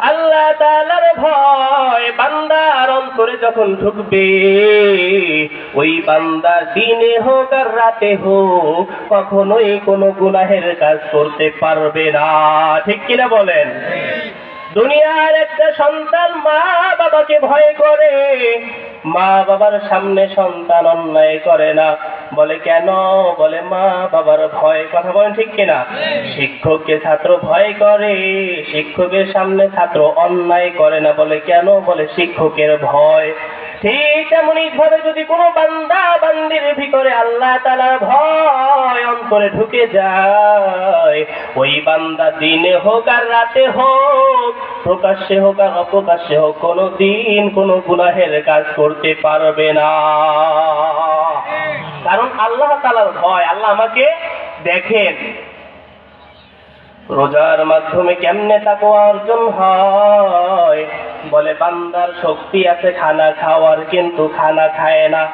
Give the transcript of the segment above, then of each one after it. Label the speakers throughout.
Speaker 1: আল্লাহ তাআলার ভয় বান্দার অন্তরে যখন ঢুকবে, ওই বান্দা দিনে হোক আর রাতে হোক কখনোই কোনো গুনাহের কাজ করতে পারবে না। ঠিক কিনা বলেন? দুনিয়ার একটা সন্তান মা বাবাকে ভয় করে মা বাবার সামনে সন্তান অন্যায় করে না। বলে কেন? বলে মা বাবার ভয়। কথা বলেন ঠিক কিনা? শিক্ষককে ছাত্র ভয় করে, শিক্ষকের সামনে ছাত্র অন্যায় করে না বলে কেন বলে শিক্ষকের ভয়? ঠিক তেমনি ভাবে যদি কোনো বান্দা বান্দির ভিতরে আল্লাহ তালার ভয় অন্তরে ঢুকে যায়, ওই বান্দা দিনে হোক আর রাতে হোক, প্রকাশ্যে হোক আর অপ্রকাশ্যে হোক কোনো দিন কোনো গুনাহের কাজ করতে পারবে না। কারণ আল্লাহ তালার ভয়, আল্লাহ আমাকে দেখেন। রোজার মাধ্যমে কেমনে তাকে অর্জন হয়? বলে, বান্দার শক্তি আছে, খানা খাওয়ার কিন্তু খানা খায় না।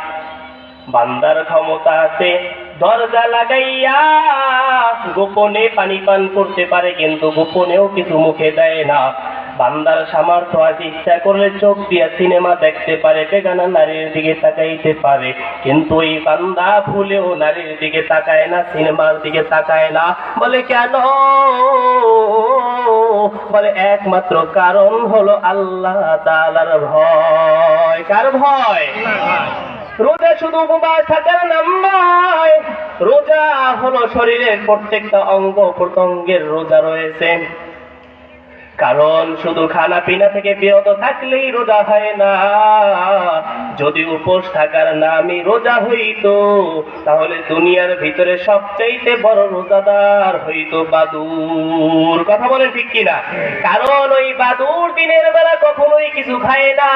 Speaker 1: বান্দার ক্ষমতা আছে, দরজা লাগাইয়া গোপনে পানি পান করতে পারে, কিন্তু গোপনেও কিছু মুখে দেয় না। বান্দার সামর্থ্য আছে, ইচ্ছা করলে চোখ দিয়া সিনেমা দেখতে পারে, বেগানা নারীর দিকে তাকাইতে পারে। কিন্তু এই বান্দা ভুলেও নারীর দিকে তাকায় না, সিনেমার দিকে তাকায় না। বলে কেন? বলে একমাত্র কারণ হলো আল্লাহ তাআলার ভয়। কার ভয়? রোজা শুধু উপবাস থাকার নাম রোজা হলো শরীরের প্রত্যেকটা অঙ্গ প্রত্যঙ্গের রোজা রয়েছে। কারণ শুধু খানা পিনা থেকে বিরত থাকলেই রোজা হয় না। যদি উপোস থাকার নামই রোজা হইতো, তাহলে দুনিয়ার ভিতরে সবচাইতে বড় রোজাদার হইতো বাদুর। কথা বলে ঠিক কিনা? কারণ ওই বাদুর দিনের বেলা কখনোই কিছু খায় না,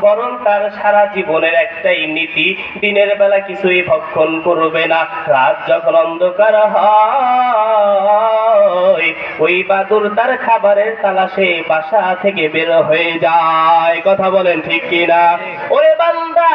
Speaker 1: বরং তার সারা জীবনের একটাই নীতি, দিনের বেলা কিছুই ভক্ষণ করবে না। রাত যখন অন্ধকার হয়, ওই বাদুর তার খাবারের তালাশে বাসা থেকে বের হয়ে যায়। কথা বলেন ঠিক কিনা? ওরে বান্দা,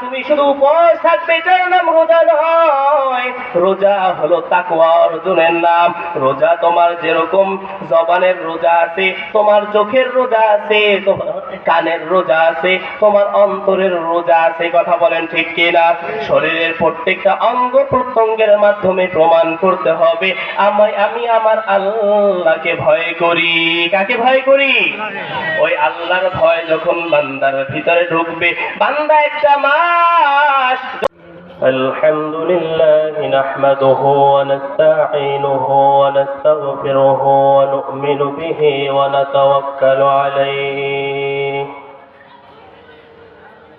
Speaker 1: তুমি শুধু উপোস থাকবে, এটার নাম রোজা নয়। রোজা হলো তাকওয়া অর্জনের নাম। রোজা তোমার যেরকম জবানের রোজা আছে, তোমার চোখের রোজা আছে, তোমার কানের রোজা আছে, তোমার অন্তরের রোজা আছে কথা বলেন ঠিক কিনা? শরীরের প্রত্যেকটা অঙ্গ প্রত্যঙ্গের মাধ্যমে প্রমাণ করতে হবে। আমায়, আমি আমার আল্লাহকে ভয় করি। কাকে ভয় করি? ওই আল্লাহর ভয় যখন বান্দার ভিতরে ঢুকবে বান্দা একটা মাস الحمد لله نحمده ونستعينه ونستغفره ونؤمن به ونتوكل عليه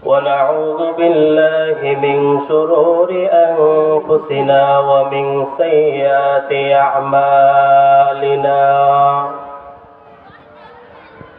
Speaker 1: ونعوذ بالله من شرور أنفسنا ومن سيئات أعمالنا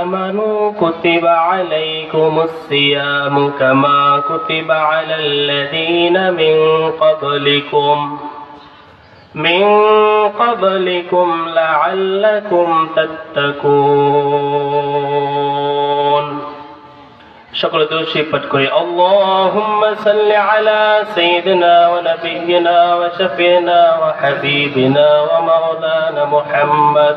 Speaker 1: آمنوا كتب عليكم الصيام كما كتب على الذين من قبلكم من قبلكم لعلكم تتقون সকল দোষী পাঠ করি اللهم صل على سيدنا ونبينا وشفينا وحبيبنا ومولانا محمد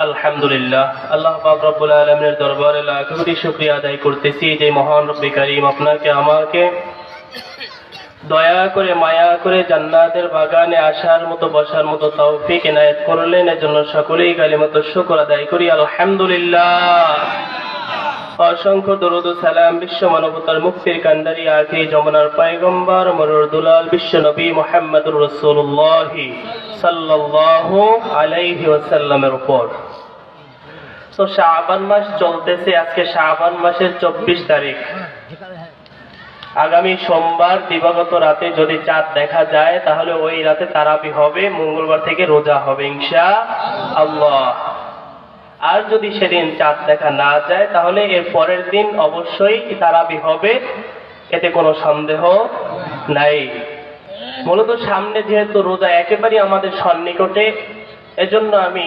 Speaker 1: আলহামদুলিল্লাহ। আল্লাহ পাক রব্বুল আলমের দরবারে লাখ শুক্রিয়া আদায় করতেছি যে মহান রব্বি করিম আপনাকে, আমাকে দয়া করে, মায়া করে জান্নাতের বাগানে আসার মতো, বসার মতো তৌফিক এনায়েত করলেন। এজন্য সকলেই গালি মতো শুকর আদায় করি। আলহামদুলিল্লাহ। অসংখ্য দরুদ সালাম বিশ্ব মানবতার মুক্তির কান্ডারি আখি যমুনার পয়গম্বর, মরুর দুলাল, বিশ্ব নবী মোহাম্মদুর রসুল্লাহ সাল্লাল্লাহু আলাইহি ওয়াসাল্লামের উপর। তো শাবান মাস চলতেছে, আজকে শাবান মাসের চব্বিশ তারিখ। আগামী সোমবার দিবাগত রাতে যদি চাঁদ দেখা যায়, তাহলে ওই রাতে তারাবি হবে, মঙ্গলবার থেকে রোজা হবে, ইনশা আল্লাহ। আর যদি সেদিন চাঁদ দেখা না যায়, তাহলে এর পরের দিন অবশ্যই তারাবি হবে, এতে কোনো সন্দেহ নাই। মূলত সামনে যেহেতু রোজা একেবারেই আমাদের সন্নিকটে, এজন্য আমি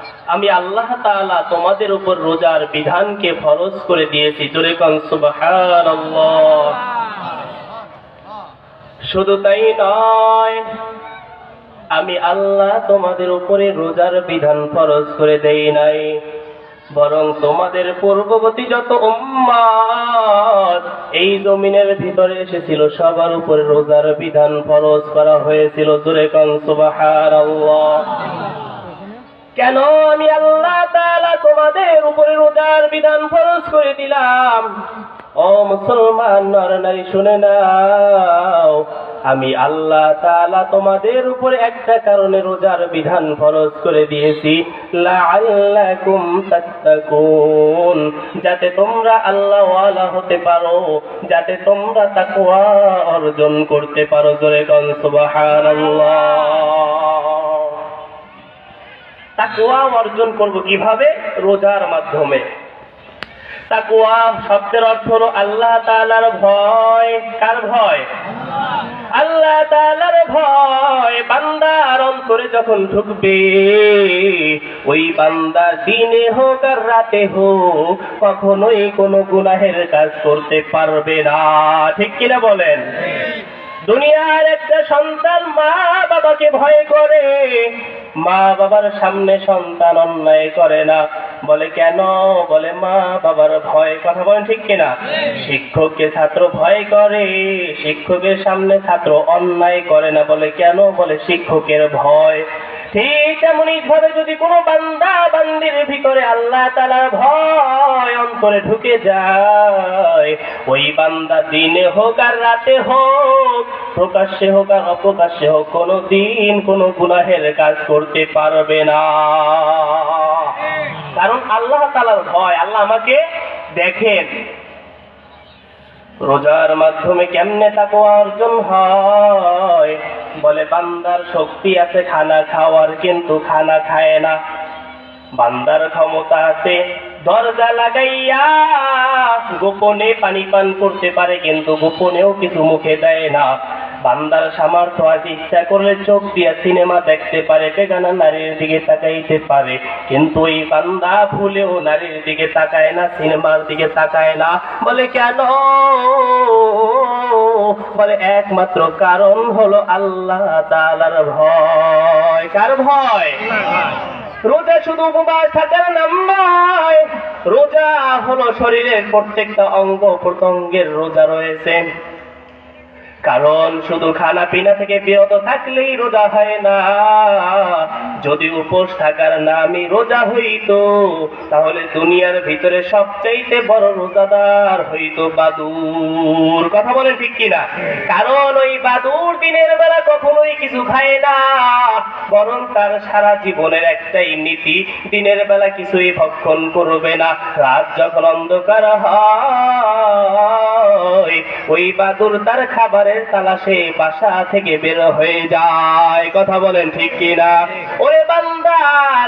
Speaker 1: আমি আল্লাহ তাআলা তোমাদের উপর রোজার বিধানকে ফরজ করে দিয়েছি। জোরে শুধু তাই নয়, আমি আল্লাহ তোমাদের উপরে রোজার বিধান ফরজ করে দেই নাই। বরং তোমাদের পূর্ববর্তী যত এই জমিনের ভিতরে এসেছিল, সবার উপরে রোজার বিধান ফরজ করা হয়েছিল। জোরে কন, সুবহানাল্লাহ। কেন আমি আল্লাহ তাআলা তোমাদের উপরে রোজার বিধান ফরজ করে দিলাম? ও মুসলমান, নর নারী, শুনে নাও। আমি আল্লাহ তাআলা তোমাদের উপরে একটা কারণে রোজার বিধান ফরজ করে দিয়েছি। যাতে তোমরা আল্লাহ ওয়ালা হতে পারো, যাতে তোমরা তাকওয়া অর্জন করতে পারো। জোরে কোন সুবহানাল্লাহ। তাকুয়া অর্জন করব কীভাবে? রোজার মাধ্যমে। তাকুয়া শব্দের অর্থ হলো আল্লাহ তাআলার ভয়। কার ভয়? আল্লাহ তাআলার ভয়। বান্দার অন্তরে যখন ঢুকবে ওই বান্দা দিনে হোক আর রাতে হোক কখনোই কোনো গুনাহের কাজ করতে পারবে না। ঠিক কিনা বলেন? দুনিয়ার একটা সন্তান মা বাবাকে ভয় করে। মা বাবার সামনে সন্তান অন্যায় করে না। বলে কেন? বলে মা বাবার ভয়। কথা বলেন ঠিক কিনা? শিক্ষককে ছাত্র ভয় করে, শিক্ষকের সামনে ছাত্র অন্যায় করে না। বলে কেন? বলে শিক্ষকের ভয়। ঠিক তেমনই ভাবে যদি কোনো বান্দা বান্দির ভিতরে আল্লাহ তালার ভয় অন্তরে ঢুকে যায়, ওই বান্দা দিনে হোক আর রাতে হোক, প্রকাশ্যে হোক আর অপ্রকাশ্যে হোক, কোনো দিন কোনো গুনাহের কাজ করতে পারবে না। কারণ আল্লাহ তালার ভয়, আল্লাহ আমাকে দেখেন। রোজার মাধ্যমে কেমনে তাকওয়া অর্জন হয়? বলে, বান্দার শক্তি আছে, খানা খাওয়ার কিন্তু খানা খায় না। বান্দার ক্ষমতা আছে, দরজা লাগাইয়া গোপনে পানি পান করতে পারে, কিন্তু গোপনেও কিছু মুখে দেয় না। বান্দার সামর্থ্য আছে, ইচ্ছা করলে চোখ দিয়া সিনেমা দেখতে পারে, বেগানা নারীর দিকে তাকাইতে পারে। কিন্তু এই বান্দা ভুলেও নারীর দিকে তাকায় না, সিনেমার দিকে তাকায় না। বলে, কেন? বলে, একমাত্র কারণ হলো আল্লাহ তাআলার ভয়। কার ভয়? রোজা শুধু উপবাস থাকার নাম রোজা হলো শরীরের প্রত্যেকটা অঙ্গ প্রত্যঙ্গের রোজা রয়েছে। কারণ শুধু খানা পিনা থেকে বিরত থাকলেই রোজা হয় না। যদি উপোস থাকার নামই রোজা হইতো, তাহলে দুনিয়ার ভিতরে সবচাইতে বড় রোজাদার হইতো বাদুর। কথা বলেন ঠিক কিনা? কারণ ওই বাদুর দিনের বেলা কখনোই কিছু খায় না, বরং তার সারা জীবনের একটাই নীতি, দিনের বেলা কিছুই ভক্ষণ করবে না। রাত যখন অন্ধকার হয়, ওই বাদুর তার খাবারের তালাশে বাসা থেকে বের হয়ে যায়। কথা বলেন ঠিক কিনা? ওরে বান্দা,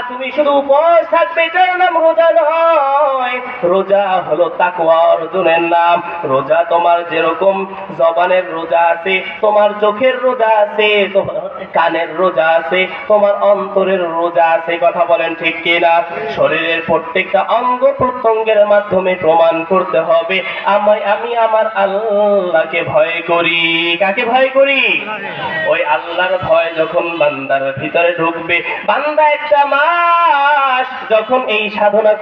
Speaker 1: তুমি শুধু উপোস থাকবে, এটার নাম রোজা নয়। রোজা হলো তাকওয়া অর্জনের নাম। রোজা তোমার যেরকম জবানের রোজা আছে, তোমার চোখের রোজা আছে, তোমার কানের রোজা আছে, তোমার অন্তরের রোজা আছে, কথা বলেন ঠিক কিনা? শরীরের প্রত্যেকটা অঙ্গ প্রত্যঙ্গের মাধ্যমে প্রমাণ করতে হবে। আমি আমি আমার আল্লাহকে ভয় করি। কাকে ভয় করি? ওই আল্লাহর ভয় যখন বান্দার ভিতরে ঢুকবে, বান্দা একটা মাস যখন এই সাধনা